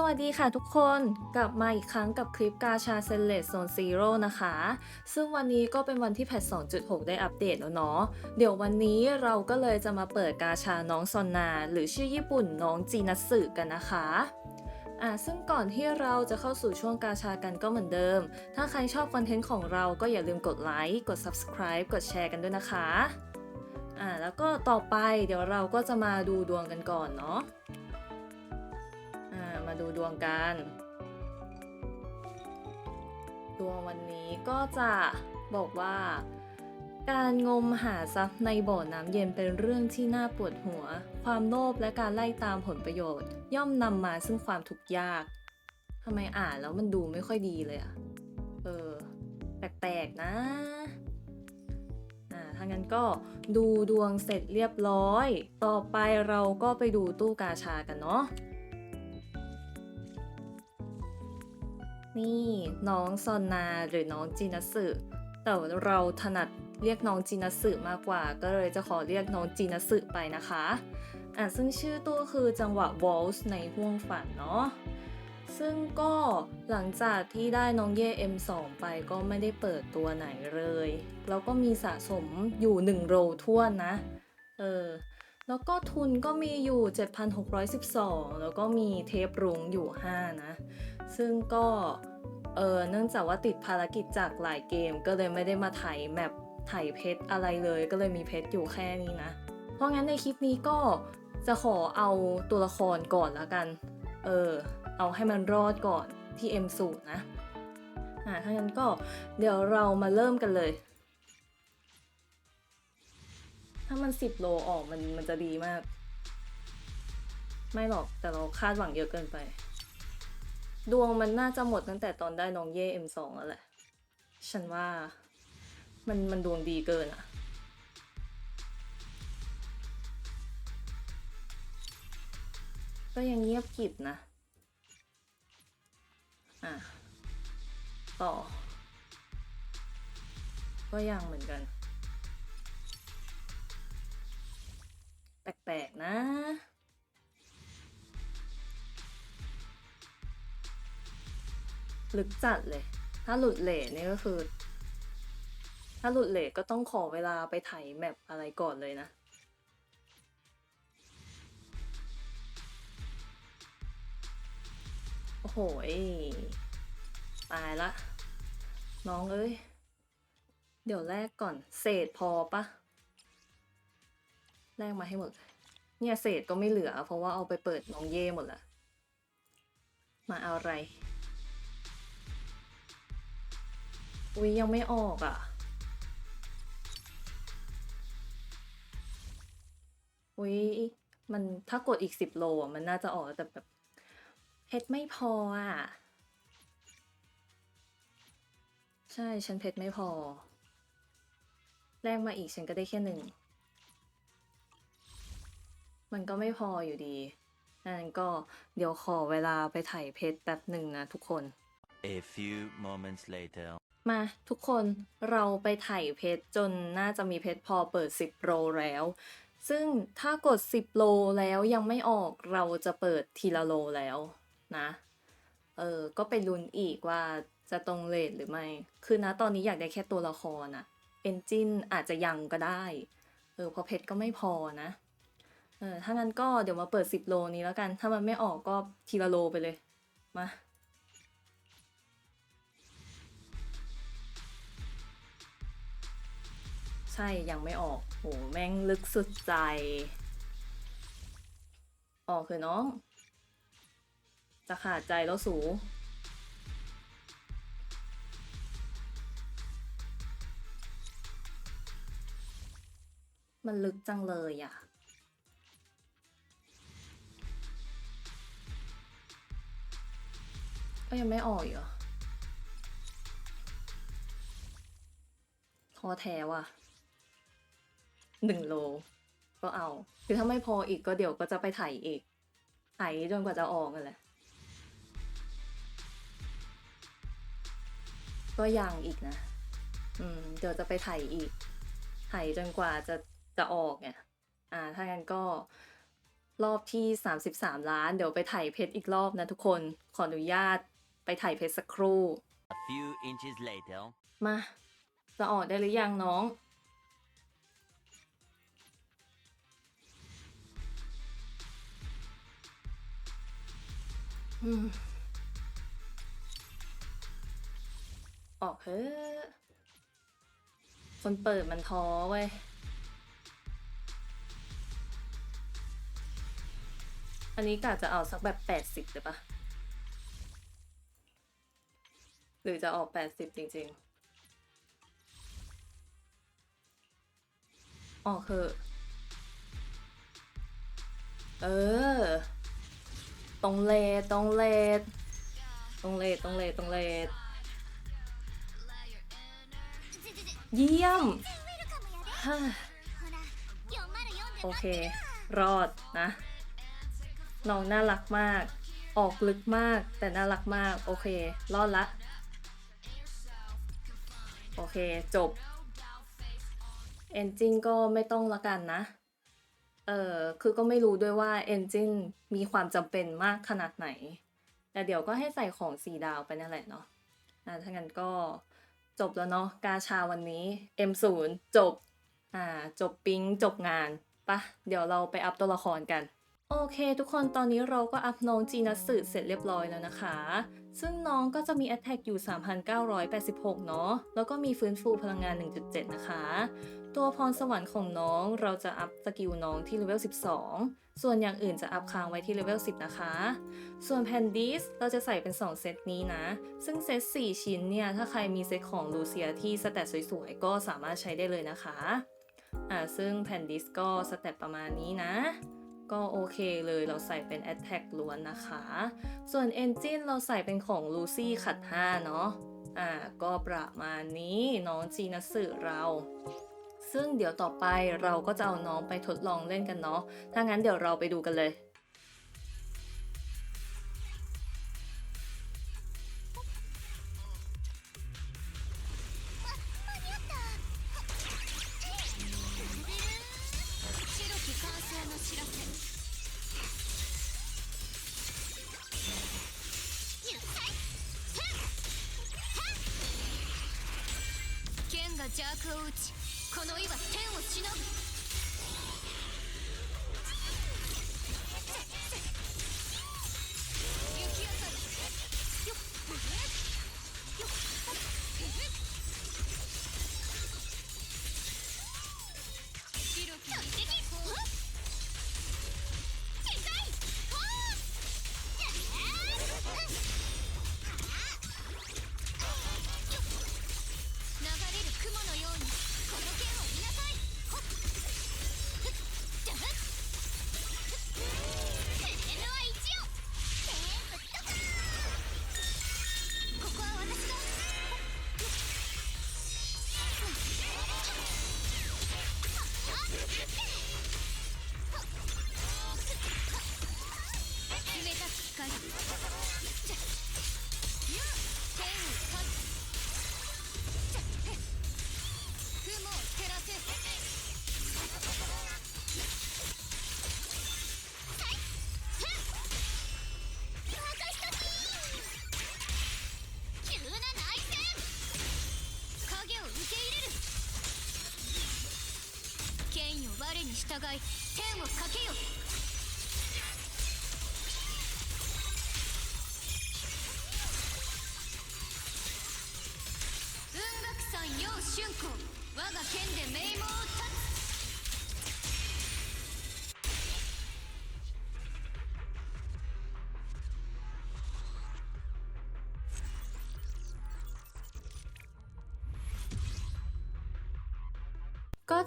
สวัสดีค่ะทุกคนกลับมาอีกครั้งกับคลิปกาชาเซเลสโซนซีโร่นะคะ ซึ่งวันนี้ก็เป็นวันที่แพท 2.6 ได้อัปเดตแล้วเนาะเดี๋ยววันนี้เราก็เลยจะมาเปิดกาชาน้องซอนนา หรือชื่อญี่ปุ่นน้องจีนัตสึกันนะคะอ่าซึ่งก่อนที่เราจะเข้าสู่ช่วงกาชากันก็เหมือนเดิม ถ้าใครชอบคอนเทนต์ของเราก็อย่าลืมกดไลค์กด subscribe กดแชร์กันด้วยนะคะอ่าแล้วก็ต่อไปเดี๋ยวเราก็จะมาดูดวงกันก่อนเนาะ ดูดวงกัน ดวงวันนี้ก็จะบอกว่า การงมหาทรัพย์ในบ่อน้ำเย็นเป็นเรื่องที่น่าปวดหัว ความโลภและการไล่ตามผลประโยชน์ ย่อมนำมาซึ่งความทุกข์ยากทำไมอ่านแล้วมันดูไม่ค่อยดีเลยอะเออ แปลกๆนะอ่าถ้างั้นก็ดูดวงเสร็จเรียบร้อย ต่อไปเราก็ไปดูตู้กาชากันเนาะ นี่น้องซอนนาหรือน้องจีนัสึแต่เราถนัดเรียกน้องจีนัสึมากกว่า ก็เลยจะขอเรียกน้องจีนัสึไปนะคะอะซึ่งชื่อตัวคือจังหวะ waltz ในห่วงฝันเนาะซึ่งก็หลังจากที่ได้น้องเย่ M2 ไปก็ไม่ได้เปิดตัวไหนเลย แล้วก็มีสะสมอยู่ 1 โรทั่วนนะ เออ แล้วก็ทุนก็มีอยู่ 7,612 แล้วก็มีเทปรุงอยู่ 5 นะ ซึ่งก็ เออเนื่องจากว่าติดภารกิจจากหลายเกม ก็เลยไม่ได้มาถ่ายแมปถ่ายเพชรอะไรเลย ก็เลยมีเพชรอยู่แค่นี้นะ เพราะงั้นในคลิปนี้ก็จะขอเอาตัวละครก่อนแล้วกัน เออ เอาให้มันรอดก่อนที่ M สูตรนะอ่าถ้างั้นก็เดี๋ยวเรามาเริ่มกันเลย ถ้ามัน10โลออกมันมันจะดีมาก ไม่หรอกแต่เราคาดหวังเยอะเกินไป ดวงมันน่าจะหมดตั้งแต่ตอนได้น้องเย่ M2 แล้วแหละ ฉันว่ามันมันดวงดีเกินอะก็ยังเงียบกริบนะ อะ ต่อ ก็ยังเหมือนกัน แปลกๆนะ ลึกจัดเลย ถ้าหลุดเลทนี่ก็คือ ถ้าหลุดเลทก็ต้องขอเวลาไปไถแมปอะไรก่อนเลยนะ โอ้โหตายละ น้องเอ้ย เดี๋ยวแลกก่อน เศษพอปะแลกมาให้หมด เนี่ยเศษก็ไม่เหลือ เพราะว่าเอาไปเปิดน้องเย่หมดละ มาเอาอะไร อุ้ยยังไม่ออกอะ อุ้ยมันถ้ากดอีกสิบโลอะมันน่าจะออกแต่แบบเพชรไม่พออะ ใช่ฉันเพชรไม่พอแลกมาอีกฉันก็ได้แค่หนึ่ง มันก็ไม่พออยู่ดีนั่นก็เดี๋ยวขอเวลาไปไถ่ายเพชรแป๊บหนึ่งนะทุกคน A few moments later. มาทุกคนเราไปไถ่เพชรจนน่าจะมีเพชรพอเปิด 10 โลแล้ว ซึ่งถ้ากด 10 โลแล้วยังไม่ออกเราจะเปิดทีละโลแล้วนะเออก็ไปลุ้นอีกว่าจะตรงเลทหรือไม่ คือนะตอนนี้อยากได้แค่ตัวละครอะเอนจินอาจจะยังก็ได้ เออเพราะเพชรก็ไม่พอนะ เออถ้างั้นก็เดี๋ยวมาเปิด 10 โลนี้แล้วกัน ถ้ามันไม่ออกก็ทีละโลไปเลย มา ช่ ยังไม่ออก โห แม่งลึกสุดใจ ออกคือน้อง จะขาดใจแล้วสู มันลึกจังเลยอะ ก็ยังไม่ออกอีกเหรอท้อแท้ว่ะ หนึ่งโล ก็เอา คือถ้าไม่พออีกก็เดี๋ยวก็จะไปไถอีกไถจนกว่าจะออกกันแหละ ก็ยังอีกนะ อืม เดี๋ยวจะไปไถอีกไถจนกว่าจะจะออกเนี่ย อ่า ถ้างั้นก็รอบที่ 33 ล้าน เดี๋ยวไปถ่ายเพชรอีกรอบนะทุกคน ขออนุญาตไปถ่ายเพชรสักครู่ A few inches later. มา จะออกได้หรือยังน้อง ออกเถอะคนเปิดมันท้อเว้ย อันนี้กะจะเอาสักแบบแปดสิบเลยปะหรือจะออกแปดสิบจริง ๆ ออกเถอะเออ ตรงเลทตรงเลทตรงเลทตรงเลทตรงเลทเยี่ยมฮ่าโอเค รอดนะ น้องน่ารักมาก ออกลึกมาก แต่น่ารักมาก โอเค รอดละ โอเค จบ เอนจินก็ไม่ต้องละกันนะ เออคือก็ไม่รู้ด้วยว่าเอนจินมีความจำเป็นมากขนาดไหน แต่เดี๋ยวก็ให้ใส่ของสีดาวไปนั่นแหละเนาะอ่าถ้างั้นก็จบแล้วเนาะกาชาวันนี้ M0 จบอ่าจบปิ๊งจบงานปะเดี๋ยวเราไปอัพตัวละครกัน โอเค ทุกคนตอนนี้เราก็อัพน้องจีนัสสึเสร็จเรียบร้อยแล้วนะคะ ซึ่งน้องก็จะมี Attack อยู่ 3,986 เนาะ แล้วก็มีฟื้นฟูพลังงาน 1.7 นะคะ ตัวพรสวรรค์ของน้องเราจะอัพสกิลน้องที่เลเวล 12 ส่วนอย่างอื่นจะอัพค้างไว้ที่เลเวล 10 นะคะ ส่วนแพนดิสเราจะใส่เป็น 2 เซตนี้นะ ซึ่งเซต 4 ชิ้นเนี่ย ถ้าใครมีเซตของลูเซียที่สแตทสวยๆ ก็สามารถใช้ได้เลยนะคะ อ่า ซึ่งแพนดิสก็สแตทประมาณนี้นะ ก็โอเคเลยเราใส่เป็น Attack ล้วนนะคะ ส่วน Engine เราใส่เป็นของ Lucy ขัด 5 เนาะอ่าก็ประมาณนี้น้องจีนัสึเรา ซึ่งเดี๋ยวต่อไปเราก็จะเอาน้องไปทดลองเล่นกันเนาะถ้างั้นเดี๋ยวเราไปดูกันเลย 知らせ剣が邪悪を打ちこの岩天をしのぐ行き当たりよっ。よっ。白きい天をかけよ文学山陽春光我が剣で名門を立て。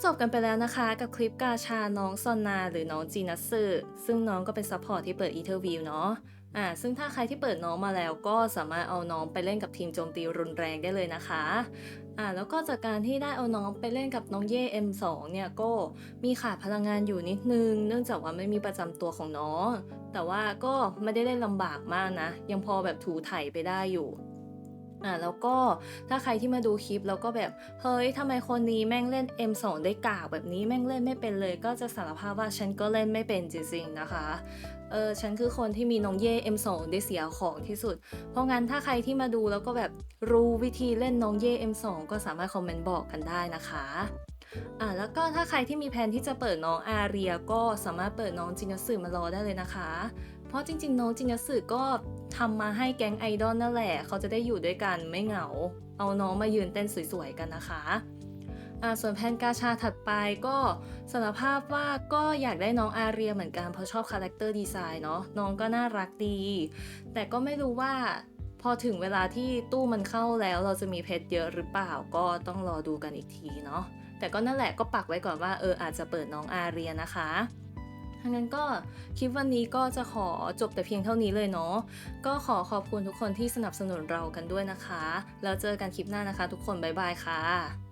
จบกันไปแล้วนะคะ กับคลิปกาชาน้องซอนนาหรือน้องจีนัสสึซึ่งน้องก็เป็นซัพพอร์ตที่เปิดอีเทอร์วิวเนาะอ่าซึ่งถ้าใครที่เปิดน้องมาแล้วก็สามารถเอาน้องไปเล่นกับทีมโจมตีรุนแรงได้เลยนะคะอ่าแล้วก็จากการที่ได้เอาน้องไปเล่นกับน้องเย่ M2 เนี่ยก็มีขาดพลังงานอยู่นิดนึง เนื่องจากว่าไม่มีประจำตัวของน้อง แต่ว่าก็ไม่ได้เล่นลำบากมากนะ ยังพอแบบถูไถไปได้อยู่ อ่าแล้วก็ถ้าใครที่มาดูคลิปแล้วก็แบบ เฮ้ยทำไมคนนี้แม่งเล่น M2 ได้กากแบบนี้แม่งเล่นไม่เป็นเลย ก็จะสารภาพว่าฉันก็เล่นไม่เป็นจริงๆนะคะเออฉันคือคนที่มีน้องเย่ M2 ได้เสียของที่สุด เพราะงั้นถ้าใครที่มาดูแล้วก็แบบรู้วิธีเล่นน้องเย่ M2 ก็สามารถคอมเมนต์บอกกันได้นะคะอ่าแล้วก็ถ้าใครที่มีแผนที่จะเปิดน้องอาเรียก็สามารถเปิดน้องจินสึมารอได้เลยนะคะ เพราะจริง ๆ น้องจินสึก็ทำมาให้แก๊งไอดอลนั่นแหละ เขาจะได้อยู่ด้วยกันไม่เหงา เอาน้องมายืนเต้นสวยๆกันนะคะส่วนแผนกาชาถัดไปก็สารภาพว่าก็อยากได้น้องอาเรียเหมือนกันเพราะชอบคาแรคเตอร์ดีไซน์เนาะน้องก็น่ารักดี แต่ก็ไม่รู้ว่าพอถึงเวลาที่ตู้มันเข้าแล้วเราจะมีเพชรเยอะหรือเปล่าก็ต้องรอดูกันอีกทีเนาะแต่ก็นั่นแหละก็ปักไว้ก่อนว่าเอออาจจะเปิดน้องอาเรียนะคะ ทั้งนั้นก็คลิปวันนี้ก็จะขอจบแต่เพียงเท่านี้เลยเนาะ ก็ขอขอบคุณทุกคนที่สนับสนุนเรากันด้วยนะคะ แล้วเจอกันคลิปหน้านะคะ ทุกคนบ๊ายบายค่ะ